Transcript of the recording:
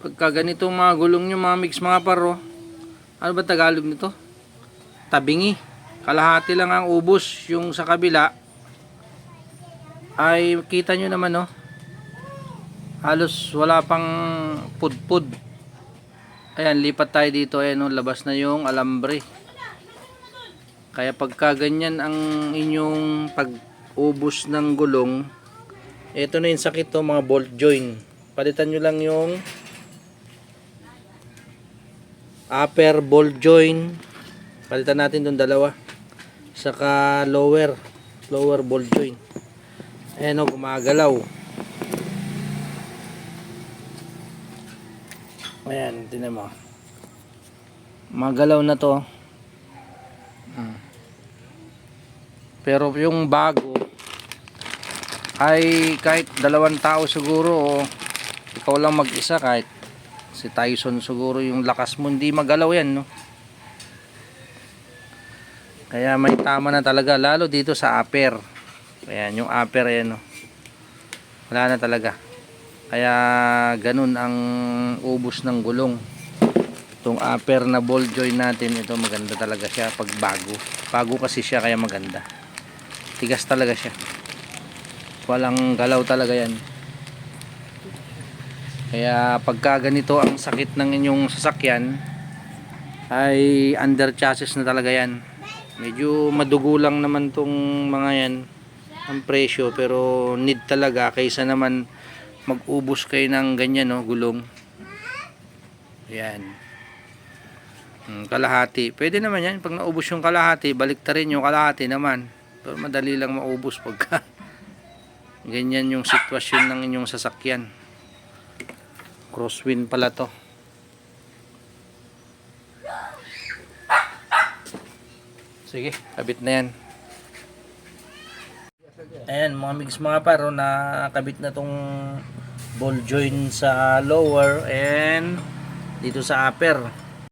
Pagka ganito mga gulong nyo mga mix mga paro, ano ba Tagalog nito? Tabingi. Kalahati lang ang ubos. Yung sa kabila, ay kita nyo naman no. Halos wala pang pudpud. Ayan, lipat tayo dito. Ayan, no, labas na yung alambre. Kaya pagka ganyan ang inyong pag-ubos ng gulong, ito na yung sakit to mga bolt joint. Palitan nyo lang yung upper bolt joint. Palitan natin itong dalawa. Saka lower, lower bolt joint. Ayan o, gumagalaw. Ayan, tinan mo. Magalaw na to. Hmm. Pero yung bago ay kahit dalawang tao siguro o ikaw lang mag-isa kahit si Tyson siguro yung lakas mo. Hindi magalaw yan no? Kaya may tama na talaga lalo dito sa upper. Ayan yung upper ayan no? Wala na talaga. Kaya ganun ang ubos ng gulong. Itong upper na ball joint natin ito maganda talaga siya pag bago. Bago kasi siya kaya maganda. Tigas talaga siya. Walang galaw talaga yan kaya pagka ganito ang sakit ng inyong sasakyan ay under chassis na talaga yan. Medyo madugo lang naman tong mga yan ang presyo pero need talaga kaysa naman mag-ubos kayo ng ganyan no, gulong. Yan. Hmm, kalahati. Pwede naman yan. Pag naubos yung kalahati balik ta rin yung kalahati naman. Pero madali lang maubos pagka ganyan yung sitwasyon ng inyong sasakyan crosswind pala to. Sige kabit na yan. Ayan mga mix mga paro na kabit na tong ball joint sa lower and dito sa upper